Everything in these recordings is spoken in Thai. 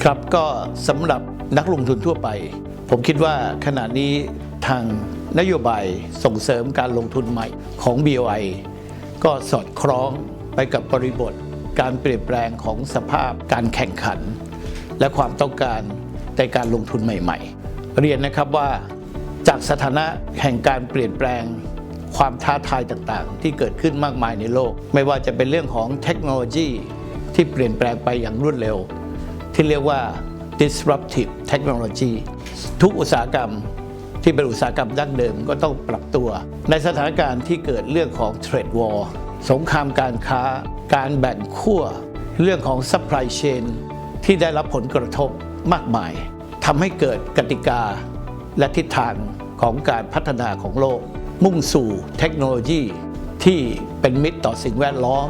ครับก็สำหรับนักลงทุนทั่วไป ผมคิดว่าขณะนี้ทางนโยบายส่งเสริมการลงทุนใหม่ของ BOI ก็สอดคล้องไปกับบริบท การเปลี่ยนแปลงของสภาพการแข่งขัน และความต้องการในการลงทุนใหม่ ๆ เรียนนะครับว่าจากสถานะแห่งการเปลี่ยนแปลงความท้าทายต่างๆ ที่เกิดขึ้นมากมายในโลก ไม่ว่าจะเป็นเรื่องของเทคโนโลยีที่เปลี่ยนแปลงไปอย่างรวดเร็ว ที่เรียกว่า disruptive technology ทุกอุตสาหกรรมที่เป็นอุตสาหกรรมดั้งเดิมก็ต้องปรับตัว ในสถานการณ์ที่เกิดเรื่องของ trade war สงครามการค้า การแบ่งขั้ว เรื่องของ supply chain ที่ได้รับผลกระทบมากมายทำให้เกิดกติกา และทิศทางของการพัฒนาของโลก มุ่งสู่เทคโนโลยีที่เป็นมิตรต่อสิ่งแวดล้อม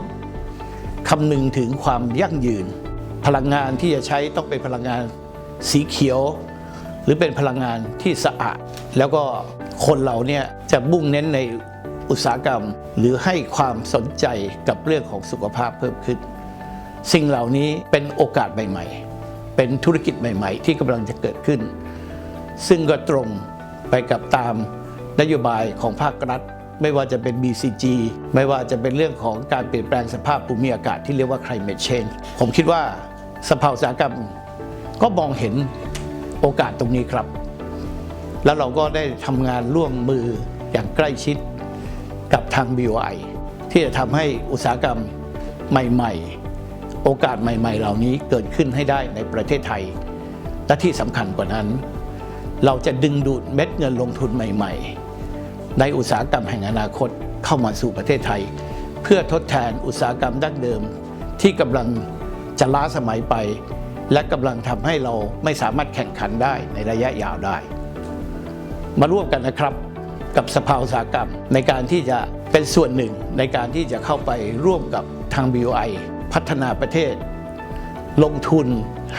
คำนึงถึงความยั่งยืน พลังงานที่จะใช้ต้องเป็นพลังงานสีเขียว หรือเป็นพลังงานที่สะอาด แล้วก็คนเราเนี่ยจะมุ่งเน้นในอุตสาหกรรม หรือให้ความสนใจกับเรื่องของสุขภาพเพิ่มขึ้น สิ่งเหล่านี้เป็นโอกาสใหม่ ๆ เป็นธุรกิจใหม่ ๆ ที่กำลังจะเกิดขึ้น ซึ่งก็ตรงไปกับตามนโยบายของภาครัฐ ไม่ว่าจะเป็น BCG ไม่ว่าจะเป็นเรื่องของการเปลี่ยนแปลงสภาพภูมิอากาศที่เรียกว่า climate change ผมคิดว่า สภาอุตสาหกรรมก็มองเห็นโอกาสตรงนี้ครับ แล้วเราก็ได้ทำงานร่วมมืออย่างใกล้ชิดกับทาง BOI ที่จะทำให้อุตสาหกรรมใหม่ ๆ โอกาสใหม่ ๆ เหล่านี้เกิดขึ้นให้ได้ในประเทศไทย และที่สำคัญกว่านั้น เราจะดึงดูดเม็ดเงินลงทุนใหม่ ๆ ในอุตสาหกรรมแห่งอนาคตเข้ามาสู่ประเทศไทย เพื่อทดแทนอุตสาหกรรมดั้งเดิมที่กำลัง จะล้าสมัยไป และกำลังทำให้เราไม่สามารถแข่งขันได้ในระยะยาวได้ มาร่วมกันนะครับกับสภาอุตสาหกรรม ในการที่จะเป็นส่วนหนึ่งในการที่จะเข้าไปร่วมกับทาง BOI พัฒนาประเทศ ลงทุน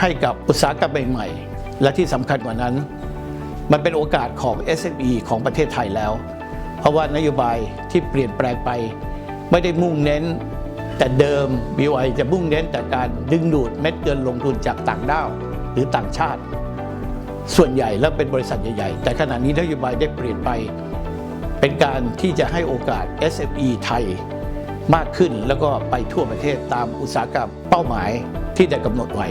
ให้กับอุตสาหกรรมใหม่ๆและที่สำคัญกว่านั้น มันเป็นโอกาสของ SME ของประเทศไทยแล้ว เพราะว่านโยบายที่เปลี่ยนแปลงไป ไม่ได้มุ่งเน้น แต่เดิม BOI จะมุ่งเน้นแต่การดึงดูดเม็ดเงินลงทุนจากต่างด้าวหรือต่างชาติ ส่วนใหญ่แล้วเป็นบริษัทใหญ่ ๆ แต่ขณะนี้นโยบายได้เปลี่ยนไป เป็นการที่จะให้โอกาส SME ไทยมากขึ้นแล้วก็ไปทั่วประเทศตามอุตสาหกรรมเป้าหมายที่ได้กำหนดไว้